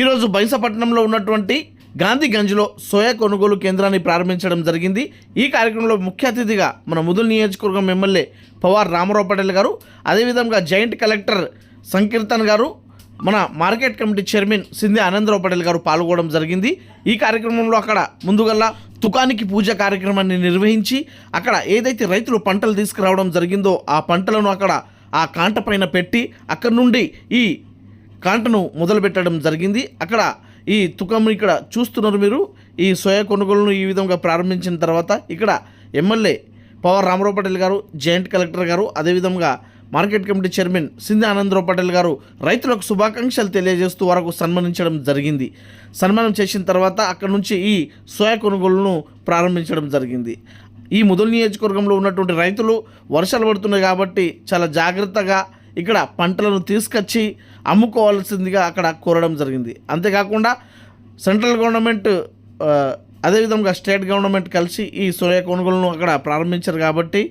ఈరోజు బైంసపట్నంలో ఉన్నటువంటి గాంధీగంజ్లో సోయా కొనుగోలు కేంద్రాన్ని ప్రారంభించడం జరిగింది. ఈ కార్యక్రమంలో ముఖ్య అతిథిగా మన ముదుల్ నియోజకవర్గం ఎమ్మెల్యే పవార్ రామారావు పటేల్ గారు అదేవిధంగా జాయింట్ కలెక్టర్ సంకీర్తన్ గారు మన market committee chairman Sindhi Anandarao Patel garu పాల్గొనడం జరిగింది. ఈ కార్యక్రమంలో అక్కడ ముందుగల్లా తుకానికి పూజ కార్యక్రమాన్ని నిర్వహించి అక్కడ ఏదైతే రైతులు పంటలు తీసుకురావడం జరిగిందో ఆ పంటలను అక్కడ ఆ కాంట పైన పెట్టి అక్కడ నుండి ఈ కాంటను మొదలుపెట్టడం జరిగింది. అక్కడ ఈ తుకం ఇక్కడ చూస్తున్నారు మీరు. ఈ సోయా కొనుగోలును ఈ విధంగా ప్రారంభించిన తర్వాత ఇక్కడ ఎమ్మెల్యే పవర్ రామరావు పటేల్ గారు జాయింట్ కలెక్టర్ గారు అదేవిధంగా market committee chairman Sindhi Anandarao Patel garu రైతులకు శుభాకాంక్షలు తెలియజేస్తూ వరకు సన్మానించడం జరిగింది. సన్మానం చేసిన తర్వాత అక్కడ నుంచి ఈ సోయా కొనుగోలును ప్రారంభించడం జరిగింది. ఈ ముదల్ నియోజకవర్గంలో ఉన్నటువంటి రైతులు వర్షాలు పడుతున్నాయి కాబట్టి చాలా జాగ్రత్తగా ఇక్కడ పంటలను తీసుకొచ్చి అమ్ముకోవాల్సిందిగా అక్కడ కోరడం జరిగింది. అంతేకాకుండా సెంట్రల్ గవర్నమెంట్ అదేవిధంగా స్టేట్ గవర్నమెంట్ కలిసి ఈ సోయా కొనుగోలును అక్కడ ప్రారంభించారు కాబట్టి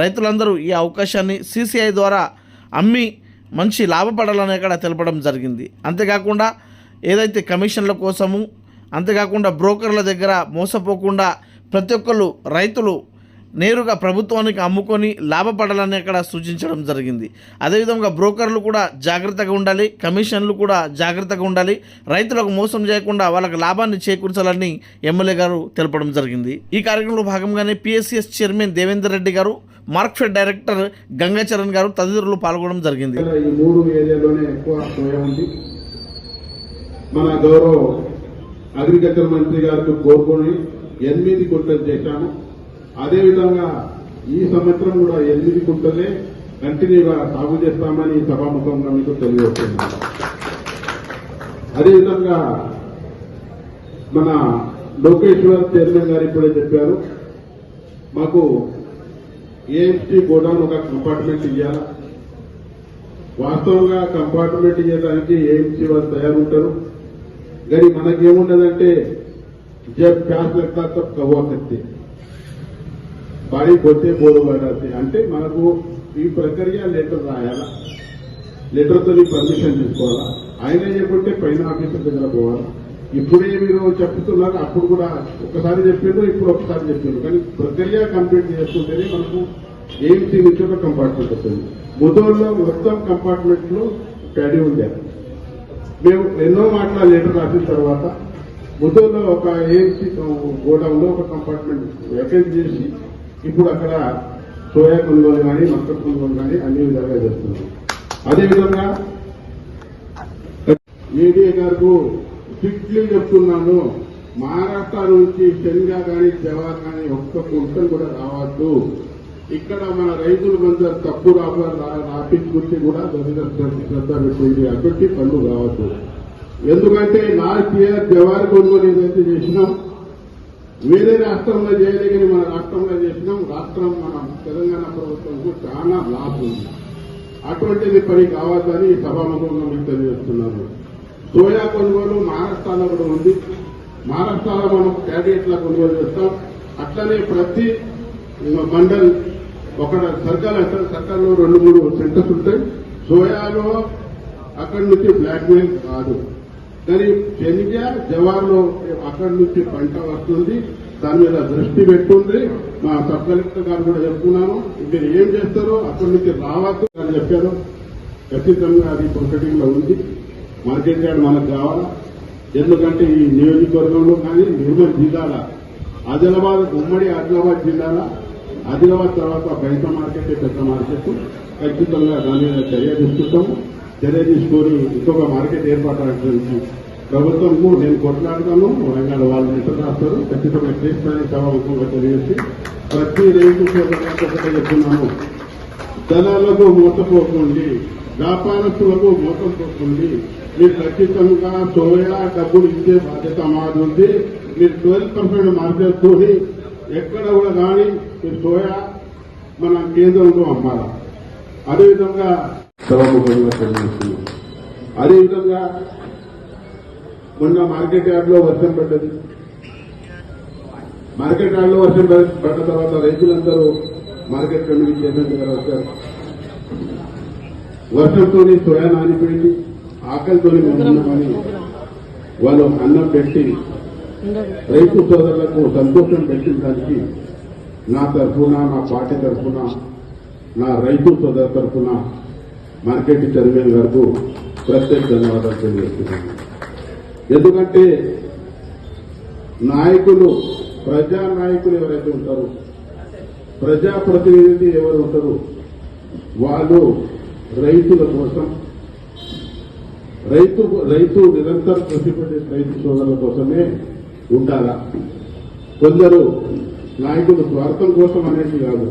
రైతులందరూ ఈ అవకాశాన్ని సీసీఐ ద్వారా అమ్మి మంచి లాభపడాలని అక్కడ తెలపడం జరిగింది. అంతేకాకుండా ఏదైతే కమిషన్ల కోసము అంతేకాకుండా బ్రోకర్ల దగ్గర మోసపోకుండా ప్రతి ఒక్కరు రైతులు నేరుగా ప్రభుత్వానికి అమ్ముకొని లాభపడాలని అక్కడ సూచించడం జరిగింది. అదేవిధంగా బ్రోకర్లు కూడా జాగ్రత్తగా ఉండాలి కమిషన్లు కూడా జాగ్రత్తగా ఉండాలి రైతులకు మోసం చేయకుండా వాళ్ళకి లాభాన్ని చేకూర్చాలని ఎమ్మెల్యే గారు తెలపడం జరిగింది. ఈ కార్యక్రమంలో భాగంగానే పిఎస్సిఎస్ చైర్మన్ దేవేందర్ రెడ్డి గారు మార్క్ఫెడ్ డైరెక్టర్ గంగాచరణ్ గారు తదితరులు పాల్గొనడం జరిగింది. మన గౌరవ అగ్రికల్చర్ మంత్రి గారికి కోరుకొని ఎనిమిది కుంటలు చేశాము. అదేవిధంగా ఈ సంవత్సరం కూడా ఎనిమిది కుంటలే కంటిన్యూగా సాగు చేస్తామని సభాముఖంగా మీకు తెలియజేస్తుంది అదేవిధంగా మన లోకేశ్వర్ చైర్మన్ గారు ఇప్పుడే చెప్పారు మాకు ఏఎంసీ గోడౌన్ ఒక కంపార్ట్మెంట్ ఇవ్వాలి వాస్తవంగా కంపార్ట్మెంట్ ఇవ్వడానికి ఏఎంసీ వాళ్ళు తయారుంటారు. కానీ మనకేముండదంటే జబ్ ప్యాస్ లగ్తా తబ్ కవ్వా బాడీ కొట్టే బోరు పడాలి అంటే మనకు ఈ ప్రక్రియ లెటర్ రాయాలా? లెటర్తో పర్మిషన్ తీసుకోవాలా? ఆయన చెప్పుంటే పైన ఆఫీసర్ దగ్గర పోవాలా? ఇప్పుడే మీరు చెప్తున్నారు అప్పుడు కూడా ఒకసారి చెప్పిండ్రు ఇప్పుడు ఒకసారి చెప్పిండ్రు కానీ ప్రక్రియ కంప్లీట్ చేసుకుంటేనే మనకు ఏఎంసీ నుంచి ఒక కంపార్ట్మెంట్ వస్తుంది. ముదోల్లో మొత్తం కంపార్ట్మెంట్లో ప్యాడీ ఉండే. మేము ఎన్నో మాటల లెటర్ రాసిన తర్వాత ముదోల్లో ఒక ఏఎంసీ గోడౌన్లో ఒక కంపార్ట్మెంట్ వేకెంట్ చేసి ఇప్పుడు అక్కడ సోయా కొనుగోలు కానీ మక్క కొనుగోలు కానీ అన్ని విధాలుగా చేస్తున్నాం అదేవిధంగా ఏడీఏ గారు స్ట్రిక్ట్లీ చెప్తున్నాను. మహారాష్ట్ర నుంచి శనగ కానీ జవార్ కానీ ఒక్క కుంటలు కూడా రావద్దు. ఇక్కడ మన రైతులు కొంత తప్పు రాబ రాపించుకుంటే కూడా దొరిక శ్రద్ధ పెట్టింది అటువంటి పనులు రావద్దు. ఎందుకంటే లాస్ట్ ఇయర్ జవార్ కొనుగోలు ఏదైతే చేసినాం వేరే రాష్ట్రంలో చేయలేని మన రాష్ట్రంలో చేసినాం. రాష్ట్రం మన తెలంగాణ ప్రభుత్వంకు చాలా లాభ ఉంది. అటువంటిది పని కావద్దని ఈ సభాముఖంగా మీకు తెలియజేస్తున్నాను. సోయా కొనుగోలు మహారాష్ట్రలో కూడా ఉంది. మహారాష్ట్రలో మనం క్యాడేట్ల కొనుగోలు చేస్తాం. అట్లనే ప్రతి మండల్ ఒక సర్కల్ అంటారు సర్కల్లో రెండు మూడు సెంటర్స్ ఉంటాయి. సోయాలో అక్కడి నుంచి బ్లాక్ మెయిల్ కాదు కానీ శనిగ జవాన్లో అక్కడి నుంచి పంట వస్తుంది. దాని మీద దృష్టి పెట్టుంది. మా సబ్ కలెక్టర్ గారు కూడా చెప్తున్నాను మీరు ఏం చేస్తారో అక్కడి నుంచి రావద్దు అని చెప్పారు. ఖచ్చితంగా అది ప్రొసెడింగ్లో ఉంది. మార్కెట్ యార్డ్ మనకు కావాలా? ఎందుకంటే ఈ నియోజకవర్గంలో కానీ నిర్మల్ జిల్లాల ఆదిలాబాద్ ఉమ్మడి ఆదిలాబాద్ జిల్లాల ఆదిలాబాద్ తర్వాత బయట మార్కెట్ పెద్ద మార్కెట్ ఖచ్చితంగా దాని మీద చర్య తీసుకుంటాము చర్య తీసుకొని ఇంకొక మార్కెట్ ఏర్పాటు ప్రభుత్వంకు నేను కొట్లాడతాను వరంగల్ వాళ్ళు లెటర్ రాస్తారు. ఖచ్చితంగా చేస్తానని సభాముఖంగా తెలియజేసి ప్రతి రైతు సోదరులకు చెప్తున్నాను. దళాలకు మూతపోకండి వ్యాపారస్తులకు మోసపోకండి మీరు ఖచ్చితంగా సోయా డబ్బులు ఇచ్చే బాధ్యత మాది ఉంది. మీరు ట్వెల్వ్ పర్సెంట్ మార్కెట్ తోని ఎక్కడ కూడా కానీ మీరు సోయా మన కేంద్రంలో అమ్మాలి. అదేవిధంగా సభాముఖంగా తెలియజేస్తున్నాం అదేవిధంగా మొన్న మార్కెట్ యార్డ్లో వర్షం పడ్డది. మార్కెట్ యార్డ్లో వర్షం పడ్డ తర్వాత రైతులందరూ మార్కెట్ కమిటీ చైర్మన్ దగ్గర వచ్చారు. వర్షంతో సోయా నానిపోయింది ఆకలితో ఉన్నామని వాళ్ళు అన్నం పెట్టి రైతు సోదరులకు సంతోషం పెట్టిన దానికి నా తరఫున నా పార్టీ తరఫున నా రైతు సోదరు తరఫున మార్కెట్ చైర్మన్ గారు ప్రత్యేక ధన్యవాదాలు తెలియజేస్తున్నాను. ఎందుకంటే నాయకులు ప్రజా నాయకులు ఎవరైతే ఉంటారో ప్రజాప్రతినిధి ఎవరు ఉంటారు వాళ్ళు రైతుల కోసం రైతు రైతు నిరంతరం కృషిపడే రైతు సోదరుల కోసమే ఉండాలా? కొందరు నాయకులు స్వార్థం కోసం అనేది కాదు.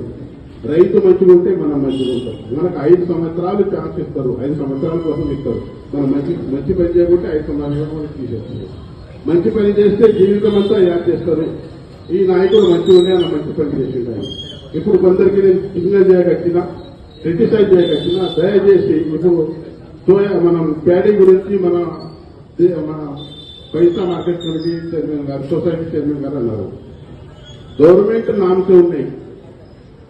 రైతు మంచిగా ఉంటే మనం మంచిగా ఉంటాం మనకు ఐదు సంవత్సరాలు ఛాన్స్ ఇస్తారు. ఐదు సంవత్సరాల కోసం ఇస్తారు. మనం మంచి మంచి పని చేయకుంటే ఐదు సంవత్సరాలు మనకి తీసేస్తారు. మంచి పని చేస్తే జీవితం అంతా యాడ్ చేస్తారు. ఈ నాయకుడు మంచిగా ఉండే ఆయన మంచి పని చేసింటారు ఇప్పుడు కొందరికి నేను సిగ్నల్ చేయగచ్చినా క్రిటిసైజ్ చేయగచ్చినా దయచేసి ఇప్పుడు సోయా మనం ప్యాడీ గురించి మన మన పైసా market committee chairman garu society chairman garu అన్నారు. గవర్నమెంట్ నామ్స్ ఉన్నాయి.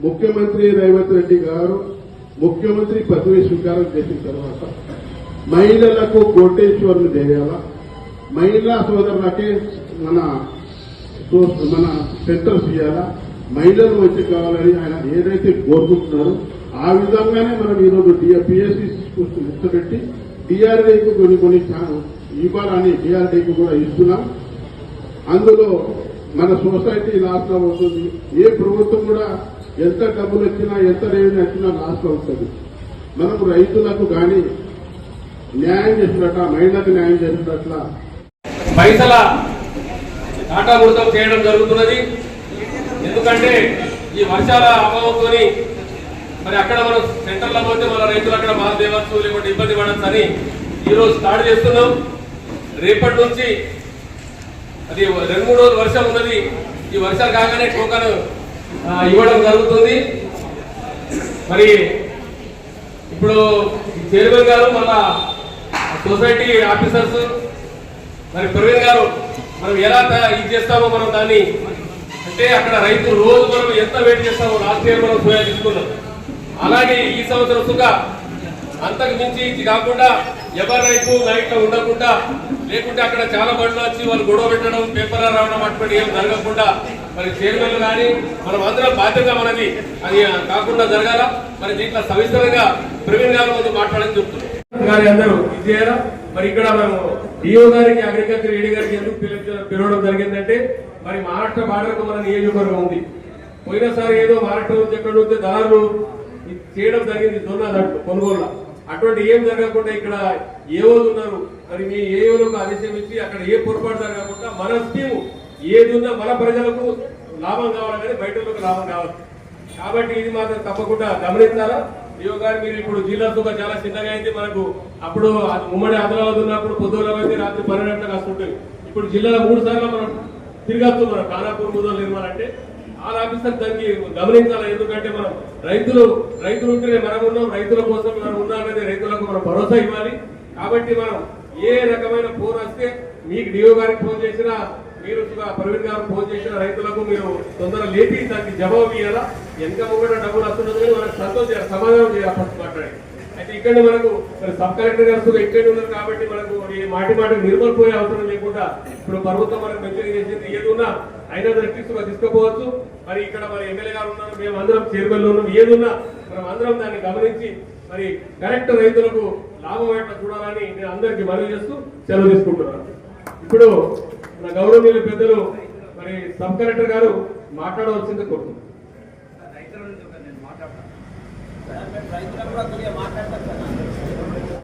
ముఖ్యమంత్రి రేవంత్ రెడ్డి గారు ముఖ్యమంత్రి పదవి స్వీకారం చేసిన తర్వాత మహిళలకు కోటేశ్వరులు చేయాలా? మహిళా సోదరులకే మన మన సెంటర్స్ ఇవ్వాలా మహిళలు వచ్చి కావాలని ఆయన ఏదైతే కోరుకుంటున్నారో ఆ విధంగానే మనం ఈరోజు పిఎస్సి ఇష్టపెట్టి డిఆర్డీకి కొన్ని కొన్ని ఇవ్వాలని డిఆర్డీకి కూడా ఇస్తున్నాం. అందులో మన సొసైటీ లాస్లో ఉంటుంది. ఏ ప్రభుత్వం కూడా ఎంత డబ్బులు వచ్చినా ఎంత రెవెన్యూ వచ్చినా లాస్లో మనకు రైతులకు కానీ న్యాయం చేసినట్ల మహిళలకు న్యాయం చేసినట్ల పైసల కాటామృతం చేయడం జరుగుతున్నది. ఎందుకంటే ఈ వర్షాల అభావంతో మరి అక్కడ మనం సెంటర్లో పోతే మన రైతులు అక్కడ బాధ దేవచ్చు లేకుంటే ఇబ్బంది పడచ్చు అని ఈరోజు స్టార్ట్ చేస్తున్నాం. రేపటి నుంచి అది రెండు మూడు రోజులు వర్షం ఉన్నది. ఈ వర్షాలు కాగానే టోకన్ ఇవ్వడం జరుగుతుంది. మరి ఇప్పుడు చైర్మన్ గారు మన సొసైటీ ఆఫీసర్స్ మరి ప్రవీణ్ గారు మనం ఎలా ఇది చేస్తామో మనం దాన్ని అంటే అక్కడ రైతు రోజు మనం ఎంత వెయిట్ చేస్తామో లాస్ట్ ఇయర్ మనం సోయా తీసుకున్నాం. అలాగే ఈ సంవత్సరం సుఖ అంతకు మించి ఇది కాకుండా ఎవరి రైతు నైట్ ఉండకుండా లేకుంటే అక్కడ చాలా బండ్లు వచ్చి వాళ్ళు గొడవ పెట్టడం పేపర్ రావడం అటువంటి ఏం జరగకుండా మరి చైర్మన్లు కానీ మనం అందరం బాధ్యత మనది. అది కాకుండా జరగాల? మరి దీంట్లో సవిస్తరంగా ప్రవీణ్ గారు ముందు మాట్లాడని చెప్తున్నాం. గారి అందరూ ఇది చేయాలా మరి ఇక్కడ మేము డిఓ గారికి అగ్రికల్చర్ ఏడీ గారికి ఎందుకు పిలవడం జరిగిందంటే మరి మహారాష్ట్ర బార్డర్కు మన నియోజకవర్గం ఉంది. పోయినసారి ఏదో మహారాష్ట్ర నుంచి ఎక్కడ ఉంటే దారులు చేయడం జరిగింది దొన్న దాంట్లో కొనుగోలు అటువంటి ఏం జరగకుండా ఇక్కడ ఏవో ఉన్నారు? మరి మీ ఏవోలకు ఆదేశం ఇచ్చి అక్కడ ఏ పొరపాటు జరగకుండా మన స్కీము ఏది ఉన్నా మన ప్రజలకు లాభం కావాలి కానీ బయట లాభం కావాలి. కాబట్టి ఇది మాత్రం తప్పకుండా గమనించాలా? డిఓ గారు మీరు ఇప్పుడు జిల్లా సుఖ చాలా చిన్నగా అయింది మనకు. అప్పుడు ఉమ్మడి ఆదిలాబాద్ ఉన్నప్పుడు పొద్దులో అయితే రాత్రి పన్నెండు గంటలకు ఇప్పుడు జిల్లాలో మూడు సార్లు మనం తిరగచ్చు మనం ఖానాపూర్ ముదలు నిర్మాణ అంటే ఆ ఆఫీసర్ దానికి గమనించాలి? ఎందుకంటే మనం రైతులు రైతులు ఉంటేనే మనం ఉన్నాం రైతుల కోసం మనం ఉన్నామనేది రైతులకు మనం భరోసా ఇవ్వాలి. కాబట్టి మనం ఏ రకమైన ఫోన్ వస్తే మీకు డిఓ గారికి ఫోన్ చేసినా మీరు ప్రవీణ్ గారు ఫోన్ చేసిన రైతులకు మీరు తొందరగా లేపి దానికి జవాబు ఇవ్వాలా ఎంత ముంగట డబ్బులు వస్తున్నది మనకు సంతోషం సమాధానం చేయాలి ఫస్ట్ మాట్లాడి. అయితే ఇక్కడ మనకు సబ్ కలెక్టర్ గారు సుగా ఇక్కడ ఉన్నారు కాబట్టి మనకు మాటి మాట నిర్మల్ పోయే అవసరం లేకుండా ఇప్పుడు ప్రభుత్వం మనకు మంచిగా చేసింది ఏది ఉన్నా అయినా దృష్టిగా తీసుకుపోవచ్చు. మరి ఇక్కడ మన ఎమ్మెల్యే గారు ఉన్నారు మేము అందరం చైర్మన్లు ఉన్నాం ఏది ఉన్నా మనం అందరం దాన్ని గమనించి మరి కరెక్ట్ రైతులకు లాభం ఎట్లా చూడాలని నేను అందరికీ మనవి చేస్తూ సెలవు తీసుకుంటున్నాను. ఇప్పుడు మన గౌరవనీయులు పెద్దలు మరి సబ్ కలెక్టర్ గారు మాట్లాడవలసింది కోరుతుంది మాట్లాడతాను.